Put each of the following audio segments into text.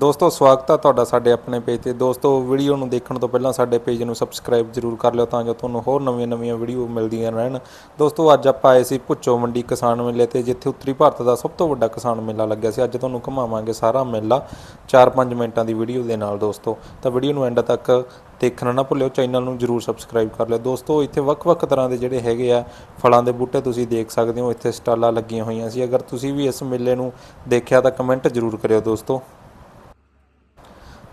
ਦੋਸਤੋ, ਸਵਾਗਤ ਹੈ ਤੁਹਾਡਾ ਸਾਡੇ ਆਪਣੇ ਪੇਜ ਤੇ। ਦੋਸਤੋ ਵੀਡੀਓ ਨੂੰ ਦੇਖਣ ਤੋਂ ਪਹਿਲਾਂ ਸਾਡੇ ਪੇਜ ਨੂੰ ਸਬਸਕ੍ਰਾਈਬ ਜ਼ਰੂਰ ਕਰ ਲਿਓ ਤਾਂ ਜੋ ਤੁਹਾਨੂੰ ਹੋਰ ਨਵੀਆਂ-ਨਵੀਆਂ ਵੀਡੀਓ ਮਿਲਦੀਆਂ ਰਹਿਣ। ਦੋਸਤੋ, ਅੱਜ ਆਪਾਂ ਆਏ ਸੀ ਭੁੱਚੋ ਮੰਡੀ ਕਿਸਾਨ ਮੇਲੇ ਤੇ, ਜਿੱਥੇ ਉੱਤਰੀ ਭਾਰਤ ਦਾ ਸਭ ਤੋਂ ਵੱਡਾ ਕਿਸਾਨ ਮੇਲਾ ਲੱਗਿਆ ਸੀ। ਅੱਜ ਤੁਹਾਨੂੰ ਘੁਮਾਵਾਂਗੇ ਸਾਰਾ ਮੇਲਾ 4-5 ਮਿੰਟਾਂ ਦੀ ਵੀਡੀਓ ਦੇ ਨਾਲ, ਦੋਸਤੋ। ਤਾਂ ਵੀਡੀਓ ਨੂੰ ਐਂਡ ਤੱਕ ਦੇਖਣਾ ਨਾ ਭੁੱਲਿਓ ਚੈਨਲ ਨੂੰ ਜਰੂਰ ਸਬਸਕ੍ਰਾਈਬ ਕਰ ਲਿਓ। ਦੋਸਤੋ, ਇੱਥੇ ਵੱਖ-ਵੱਖ ਤਰ੍ਹਾਂ ਦੇ ਜਿਹੜੇ ਹੈਗੇ ਆ, ਫਲਾਂ ਦੇ ਬੂਟੇ ਤੁਸੀਂ ਦੇਖ ਸਕਦੇ ਹੋ। ਇੱਥੇ ਸਟਾਲਾਂ ਲੱਗੀਆਂ ਹੋਈਆਂ ਸੀ। ਅਗਰ ਤੁਸੀਂ ਵੀ ਇਸ ਮੇਲੇ ਨੂੰ ਦੇਖਿਆ ਤਾਂ ਕਮੈਂਟ ਜਰੂਰ ਕਰਿਓ, ਦੋਸਤੋ।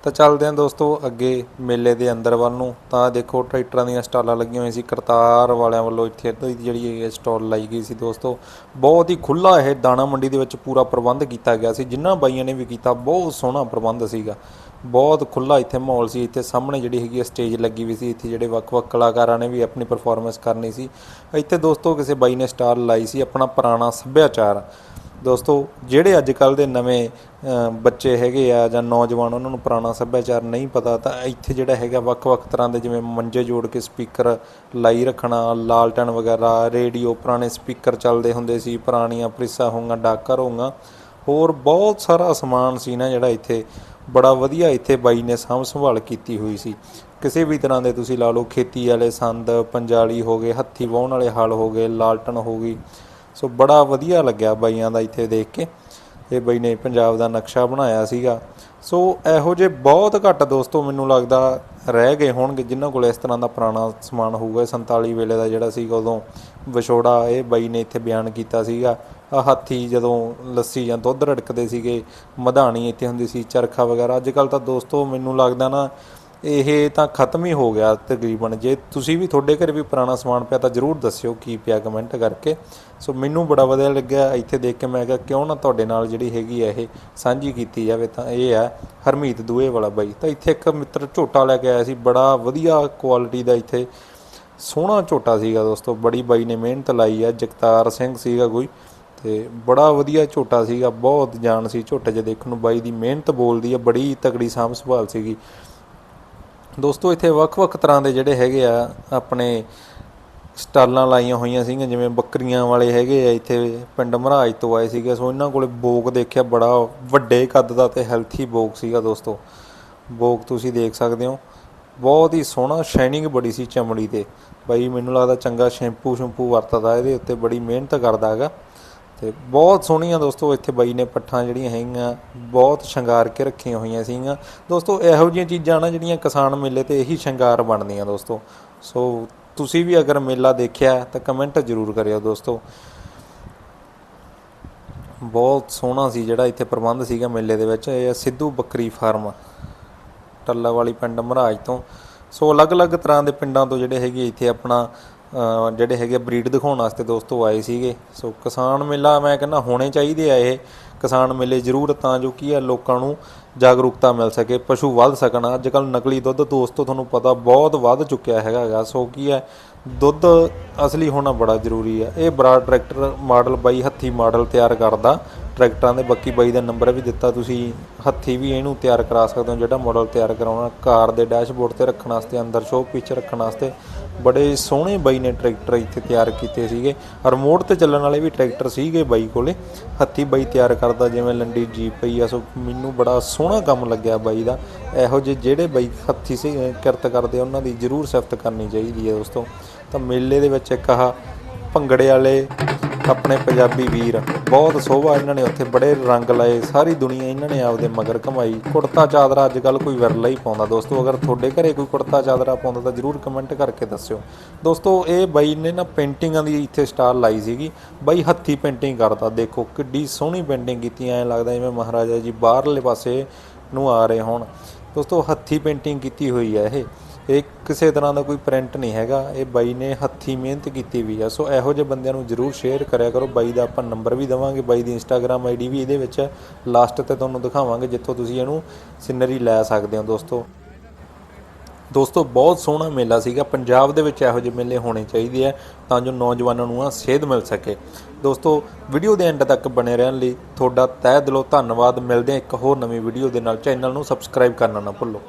ਤਾਂ ਚੱਲਦੇ ਹਾਂ ਦੋਸਤੋ ਅੱਗੇ ਮੇਲੇ ਦੇ ਅੰਦਰ ਵੱਲ ਨੂੰ। ਤਾਂ ਦੇਖੋ ਟਰੈਕਟਰਾਂ ਦੀਆਂ ਸਟਾਲਾਂ ਲੱਗੀਆਂ ਹੋਈਆਂ ਸੀ। ਕਰਤਾਰ ਵਾਲਿਆਂ ਵੱਲੋਂ ਇੱਥੇ ਦੀ ਜਿਹੜੀ ਇਹ ਸਟਾਲ ਲਾਈ ਗਈ ਸੀ ਦੋਸਤੋ। ਬਹੁਤ ਹੀ ਖੁੱਲਾ ਇਹ ਦਾਣਾ ਮੰਡੀ ਦੇ ਵਿੱਚ ਪੂਰਾ ਪ੍ਰਬੰਧ ਕੀਤਾ ਗਿਆ ਸੀ। ਜਿਨ੍ਹਾਂ ਬਾਈਆਂ ਨੇ ਵੀ ਕੀਤਾ, ਬਹੁਤ ਸੋਹਣਾ ਪ੍ਰਬੰਧ ਸੀਗਾ। ਬਹੁਤ ਖੁੱਲਾ ਇੱਥੇ ਮਾਹੌਲ ਸੀ। ਇੱਥੇ ਸਾਹਮਣੇ ਜਿਹੜੀ ਹੈਗੀ ਸਟੇਜ ਲੱਗੀ ਹੋਈ ਸੀ। ਇੱਥੇ ਜਿਹੜੇ ਵੱਖ-ਵੱਖ ਕਲਾਕਾਰਾਂ ਨੇ ਵੀ ਆਪਣੀ ਪਰਫਾਰਮੈਂਸ ਕਰਨੀ ਸੀ। ਇੱਥੇ ਦੋਸਤੋ ਕਿਸੇ ਬਾਈ ਨੇ ਸਟਾਲ ਲਾਈ ਸੀ। ਆਪਣਾ ਪੁਰਾਣਾ ਸੱਭਿਆਚਾਰ। ਦੋਸਤੋ, ਜਿਹੜੇ ਅੱਜ ਕੱਲ ਦੇ ਨਵੇਂ ਬੱਚੇ ਹੈਗੇ ਆ ਜਾਂ ਨੌਜਵਾਨ, ਉਹਨਾਂ ਨੂੰ ਪੁਰਾਣਾ ਸੱਭਿਆਚਾਰ ਨਹੀਂ ਪਤਾ, ਤਾਂ ਇੱਥੇ ਜਿਹੜਾ ਹੈਗਾ ਵੱਖ-ਵੱਖ ਤਰ੍ਹਾਂ ਦੇ ਜਿਵੇਂ ਮੰਜੇ ਜੋੜ ਕੇ ਸਪੀਕਰ ਲਾਈ ਰੱਖਣਾ ਲਾਲਟਨ ਵਗੈਰਾ, ਰੇਡੀਓ, ਪੁਰਾਣੇ ਸਪੀਕਰ ਚੱਲਦੇ ਹੁੰਦੇ ਸੀ, ਪੁਰਾਣੀਆਂ ਪ੍ਰਿਸਾਂ ਹੋਈਆਂ ਡਾਕਰ ਹੋਈਆਂ ਹੋਰ ਬਹੁਤ ਸਾਰਾ ਸਮਾਨ ਸੀ ਨਾ ਜਿਹੜਾ ਇੱਥੇ, ਬੜਾ ਵਧੀਆ ਇੱਥੇ ਬਾਈ ਨੇ ਸਾਂਭ ਸੰਭਾਲ ਕੀਤੀ ਹੋਈ ਸੀ। ਕਿਸੇ ਵੀ ਤਰ੍ਹਾਂ ਦੇ ਤੁਸੀਂ ਲਾ ਲਓ ਖੇਤੀ ਵਾਲੇ ਸੰਦ, ਪੰਜਾਲੀ ਹੋ ਗਏ, ਹੱਥੀ ਵਾਹੁਣ ਵਾਲੇ ਹਲ ਹੋ ਗਏ ਲਾਲਟਨ ਹੋ ਗਈ ਸੋ ਬੜਾ ਵਧੀਆ ਲੱਗਿਆ ਬਾਈਆਂ ਦਾ ਇੱਥੇ ਦੇਖ ਕੇ। ਇਹ ਬਈ ਨੇ ਪੰਜਾਬ ਦਾ ਨਕਸ਼ਾ ਬਣਾਇਆ ਸੀਗਾ। ਸੋ ਇਹੋ ਜਿਹੇ ਬਹੁਤ ਘੱਟ ਦੋਸਤੋ ਮੈਨੂੰ ਲੱਗਦਾ ਰਹਿ ਗਏ ਹੋਣਗੇ, ਜਿਨ੍ਹਾਂ ਕੋਲ ਇਸ ਤਰ੍ਹਾਂ ਦਾ ਪੁਰਾਣਾ ਸਮਾਨ ਹੋਊਗਾ। ਇਹ 47 ਵੇਲੇ ਦਾ ਜਿਹੜਾ ਸੀਗਾ, ਉਦੋਂ ਵਿਛੋੜਾ ਇਹ ਬਾਈ ਨੇ ਇੱਥੇ ਬਿਆਨ ਕੀਤਾ ਸੀਗਾ। ਆ ਹਾਥੀ ਜਦੋਂ ਲੱਸੀ ਜਾਂ ਦੁੱਧ ਰੜਕਦੇ ਸੀਗੇ, ਮਧਾਣੀ ਇੱਥੇ ਹੁੰਦੀ ਸੀ, ਚਰਖਾ ਵਗੈਰਾ। ਅੱਜ ਕੱਲ ਤਾਂ ਦੋਸਤੋ ਮੈਨੂੰ ਲੱਗਦਾ ਨਾ ਇਹ ਤਾਂ ਖਤਮ ਹੀ ਹੋ ਗਿਆ ਤਕਰੀਬਨ। ਜੇ ਤੁਸੀਂ ਵੀ ਤੁਹਾਡੇ ਘਰੇ ਵੀ ਪੁਰਾਣਾ ਸਮਾਨ ਪਿਆ ਤਾਂ ਜਰੂਰ ਦੱਸਿਓ ਕੀ ਪਿਆ ਕਮੈਂਟ ਕਰਕੇ। ਸੋ ਮੈਨੂੰ ਬੜਾ ਵਧੀਆ ਲੱਗਿਆ। ਇੱਥੇ ਦੇਖ ਕੇ ਮੈਂ ਕਿਹਾ, ਕਿਉਂ ਨਾ ਤੁਹਾਡੇ ਨਾਲ ਜਿਹੜੀ ਹੈਗੀ ਆ ਇਹ ਸਾਂਝੀ ਕੀਤੀ ਜਾਵੇ ਤਾਂ ਇਹ ਹੈ ਹਰਮੀਤ ਦੂਏ ਵਾਲਾ ਬਾਈ। ਤਾਂ ਇੱਥੇ ਇੱਕ ਮਿੱਤਰ ਝੋਟਾ ਲੈ ਕੇ ਆਇਆ ਸੀ, ਬੜਾ ਵਧੀਆ ਕੁਆਲਿਟੀ ਦਾ ਇੱਥੇ ਸੋਹਣਾ ਝੋਟਾ ਸੀਗਾ ਦੋਸਤੋ। ਬੜੀ ਬਾਈ ਨੇ ਮਿਹਨਤ ਲਾਈ ਆ, ਜਗਤਾਰ ਸਿੰਘ ਸੀਗਾ ਕੋਈ। ਤੇ ਬੜਾ ਵਧੀਆ ਝੋਟਾ ਸੀਗਾ, ਬਹੁਤ ਜਾਨ ਸੀ ਝੋਟੇ 'ਚ ਦੇਖਣ ਨੂੰ। ਬਾਈ ਦੀ ਮਿਹਨਤ ਬੋਲਦੀ ਆ, ਬੜੀ ਤਕੜੀ ਸਾਂਭ ਸੰਭਾਲ ਸੀਗੀ। ਦੋਸਤੋ, ਇੱਥੇ ਵੱਖ-ਵੱਖ ਤਰ੍ਹਾਂ ਦੇ ਜਿਹੜੇ ਹੈਗੇ ਆ ਆਪਣੇ ਸਟਾਲਾਂ ਲਾਈਆਂ ਹੋਈਆਂ ਸੀਗੀਆਂ, ਜਿਵੇਂ ਬੱਕਰੀਆਂ ਵਾਲੇ ਹੈਗੇ ਆ, ਇੱਥੇ ਪਿੰਡ ਮਹਾਰਾਜ ਤੋਂ ਆਏ ਸੀਗੇ। ਸੋ ਇਹਨਾਂ ਕੋਲੇ ਬੋਕ ਦੇਖਿਆ, ਬੜਾ ਵੱਡੇ ਕੱਦ ਦਾ ਤੇ ਹੈਲਥੀ ਬੋਕ ਸੀਗਾ ਦੋਸਤੋ। ਬੋਕ ਤੁਸੀਂ ਦੇਖ ਸਕਦੇ ਹੋ। ਬਹੁਤ ਹੀ ਸੋਹਣਾ ਸ਼ਾਈਨਿੰਗ ਬੜੀ ਸੀ ਚਮੜੀ ਤੇ। ਬਾਈ, ਮੈਨੂੰ ਲੱਗਦਾ ਚੰਗਾ ਸ਼ੈਂਪੂ ਸ਼ੈਂਪੂ ਵਰਤਦਾ, ਇਹਦੇ ਉੱਤੇ ਬੜੀ ਮਿਹਨਤ ਕਰਦਾ ਹੈਗਾ। ਤੇ ਬਹੁਤ ਸੋਹਣੀਆਂ ਦੋਸਤੋ ਇੱਥੇ ਬਾਈ ਨੇ ਪੱਠਾਂ ਜਿਹੜੀਆਂ ਹੈਗੀਆਂ, ਬਹੁਤ ਸ਼ਿੰਗਾਰ ਕੇ ਰੱਖੀਆਂ ਹੋਈਆਂ ਸੀਗੀਆਂ। ਦੋਸਤੋ ਇਹੋ ਜਿਹੀਆਂ ਚੀਜ਼ਾਂ ਨਾ ਜਿਹੜੀਆਂ ਕਿਸਾਨ ਮੇਲੇ ਤੇ ਇਹੀ ਸ਼ਿੰਗਾਰ ਬਣਦੀਆਂ ਦੋਸਤੋ। ਸੋ ਤੁਸੀਂ ਵੀ ਅਗਰ ਮੇਲਾ ਦੇਖਿਆ ਤਾਂ ਕਮੈਂਟ ਜ਼ਰੂਰ ਕਰਿਓ ਦੋਸਤੋ। ਬਹੁਤ ਸੋਹਣਾ ਸੀ ਜਿਹੜਾ ਇੱਥੇ ਪ੍ਰਬੰਧ ਸੀਗਾ ਮੇਲੇ ਦੇ ਵਿੱਚ, ਇਹ ਆ ਸਿੱਧੂ ਬੱਕਰੀ ਫਾਰਮ, ਟੱਲਾ ਵਾਲੀ ਪਿੰਡ ਮਹਾਰਾਜ ਤੋਂ। ਸੋ ਅਲੱਗ-ਅਲੱਗ ਤਰ੍ਹਾਂ ਦੇ ਪਿੰਡਾਂ ਤੋਂ ਜਿਹੜੇ ਹੈਗੇ ਇੱਥੇ ਆਪਣਾ ਜਿਹੜੇ ਹੈਗੇ ਬਰੀਡ ਦਿਖਾਉਣ ਵਾਸਤੇ ਦੋਸਤੋ ਆਏ ਸੀਗੇ। ਸੋ ਕਿਸਾਨ ਮੇਲਾ ਮੈਂ ਕਹਿੰਦਾ ਹੋਣੇ ਚਾਹੀਦੇ ਆ ਇਹ। ਕਿਸਾਨ ਮੇਲੇ ਜ਼ਰੂਰ ਤਾਂ ਜੋ ਕੀ ਆ ਲੋਕਾਂ ਨੂੰ ਜਾਗਰੂਕਤਾ ਮਿਲ ਸਕੇ, ਪਸ਼ੂ ਵੱਧ ਸਕਣ। ਅੱਜ ਕੱਲ ਨਕਲੀ ਦੁੱਧ ਦੋਸਤੋ ਤੁਹਾਨੂੰ ਪਤਾ ਬਹੁਤ ਵੱਧ ਚੁੱਕਿਆ ਹੈਗਾ ਗਾ। ਸੋ ਕੀ ਹੈ ਦੁੱਧ ਅਸਲੀ ਹੋਣਾ ਬੜਾ ਜ਼ਰੂਰੀ ਹੈ ਇਹ ਬਰਾ ਟਰੈਕਟਰ ਮਾਡਲ ਬਾਈ ਹੱਥੀ ਮਾਡਲ ਤਿਆਰ ਕਰਦਾ। ਟਰੈਕਟਰਾਂ ਦੇ ਬਾਕੀ ਬਾਈ ਦਾ ਨੰਬਰ ਵੀ ਦਿੱਤਾ, ਤੁਸੀਂ ਹੱਥੀ ਵੀ ਇਹਨੂੰ ਤਿਆਰ ਕਰਾ ਸਕਦੇ ਹੋ, ਜਿਹੜਾ ਮਾਡਲ ਤਿਆਰ ਕਰਾਉਣਾ, ਕਾਰ ਦੇ ਡੈਸ਼ਬੋਰਡ ਤੇ ਰੱਖਣ ਵਾਸਤੇ, ਅੰਦਰ ਸ਼ੋਅ ਪੀਚ ਰੱਖਣ ਵਾਸਤੇ। ਬੜੇ ਸੋਹਣੇ ਬਾਈ ਨੇ ਟਰੈਕਟਰ ਇੱਥੇ ਤਿਆਰ ਕੀਤੇ ਸੀਗੇ। ਰਿਮੋਟ ਤੇ ਚੱਲਣ ਵਾਲੇ ਵੀ ਟਰੈਕਟਰ ਸੀਗੇ ਬਾਈ ਕੋਲੇ। ਹੱਥੀ ਬਾਈ ਤਿਆਰ ਕਰਦਾ, ਜਿਵੇਂ ਲੰਡੀ ਜੀਪ ਪਈ ਆ, ਸੋ ਮੈਨੂੰ ਬੜਾ ਸੋਹਣਾ ਕੰਮ ਲੱਗਿਆ ਬਾਈ ਦਾ। ਇਹੋ ਜਿਹੇ ਜਿਹੜੇ ਬਾਈ ਹੱਥੀ ਸੀ ਕਿਰਤ ਕਰਦੇ ਉਹਨਾਂ ਦੀ ਜ਼ਰੂਰ ਸਿਫਤ ਕਰਨੀ ਚਾਹੀਦੀ ਹੈ ਦੋਸਤੋ। ਤਾਂ ਮੇਲੇ ਦੇ ਵਿੱਚ ਇੱਕ ਆਹ ਭੰਗੜੇ ਵਾਲੇ ਆਪਣੇ ਪੰਜਾਬੀ ਵੀਰ। ਬਹੁਤ ਸੋਭਾ ਇਹਨਾਂ ਨੇ ਉੱਥੇ ਬੜੇ ਰੰਗ ਲਾਏ। ਸਾਰੀ ਦੁਨੀਆ ਇਹਨਾਂ ਨੇ ਆਪਦੇ ਮਗਰ ਕਮਾਈ ਕੁੜਤਾ ਚਾਦਰਾ ਅੱਜ ਕੱਲ ਕੋਈ ਵਿਰਲਾ ਹੀ ਪਾਉਂਦਾ। ਦੋਸਤੋ, ਅਗਰ ਤੁਹਾਡੇ ਘਰੇ ਕੋਈ ਕੁੜਤਾ ਚਾਦਰਾ ਪਾਉਂਦਾ ਤਾਂ ਜਰੂਰ ਕਮੈਂਟ ਕਰਕੇ ਦੱਸਿਓ। ਦੋਸਤੋ, ਇਹ ਬਾਈ ਨੇ ਨਾ ਪੇਂਟਿੰਗਾਂ ਦੀ ਇੱਥੇ ਸਟਾਲ ਲਾਈ ਸੀਗੀ। ਬਾਈ ਹੱਥੀ ਪੇਂਟਿੰਗ ਕਰਦਾ। ਦੇਖੋ, ਕਿੱਡੀ ਸੋਹਣੀ ਪੇਂਟਿੰਗ ਕੀਤੀ। ਐ ਲੱਗਦਾ ਜਿਵੇਂ ਮਹਾਰਾਜਾ ਜੀ ਬਾਹਰਲੇ ਪਾਸੇ ਨੂੰ ਆ ਰਹੇ ਹੋਣ। ਦੋਸਤੋ, ਹੱਥੀ ਪੇਂਟਿੰਗ ਕੀਤੀ ਹੋਈ ਹੈ ਇਹ। ਇਹ ਕਿਸੇ ਤਰ੍ਹਾਂ ਦਾ ਕੋਈ ਪ੍ਰਿੰਟ ਨਹੀਂ ਹੈਗਾ। ਇਹ ਬਾਈ ਨੇ ਹੱਥੀ ਮਿਹਨਤ ਕੀਤੀ ਵੀ ਆ। ਸੋ ਇਹੋ ਜਿਹੇ ਬੰਦਿਆਂ ਨੂੰ ਜਰੂਰ ਸ਼ੇਅਰ ਕਰਿਆ ਕਰੋ। ਬਾਈ ਦਾ ਆਪਾਂ ਨੰਬਰ ਵੀ ਦਵਾਂਗੇ। ਬਾਈ ਦੀ ਇੰਸਟਾਗ੍ਰam ਆਈਡੀ ਵੀ ਇਹਦੇ ਵਿੱਚ ਲਾਸਟ ਤੇ ਤੁਹਾਨੂੰ ਦਿਖਾਵਾਂਗੇ ਜਿੱਥੋਂ ਤੁਸੀਂ ਇਹਨੂੰ ਸਿਨਰੀ ਲੈ ਸਕਦੇ ਹੋ ਦੋਸਤੋ। ਦੋਸਤੋ, ਬਹੁਤ ਸੋਹਣਾ ਮੇਲਾ ਸੀਗਾ। ਪੰਜਾਬ ਦੇ ਵਿੱਚ ਇਹੋ ਜਿਹੇ ਮੇਲੇ ਹੋਣੇ ਚਾਹੀਦੇ ਆ ਤਾਂ ਜੋ ਨੌਜਵਾਨਾਂ ਨੂੰ ਆ ਸੇਧ ਮਿਲ ਸਕੇ। ਦੋਸਤੋ ਵੀਡੀਓ ਦੇ ਐਂਡ ਤੱਕ ਬਣੇ ਰਹਿਣ ਲਈ ਤੁਹਾਡਾ ਤਹਿ ਦਿਲੋਂ ਧੰਨਵਾਦ। ਮਿਲਦੇ ਆ ਇੱਕ ਹੋਰ ਨਵੀਂ ਵੀਡੀਓ ਦੇ ਨਾਲ। ਚੈਨਲ ਨੂੰ ਸਬਸਕ੍ਰਾਈਬ ਕਰਨਾ ਨਾ ਭੁੱਲੋ।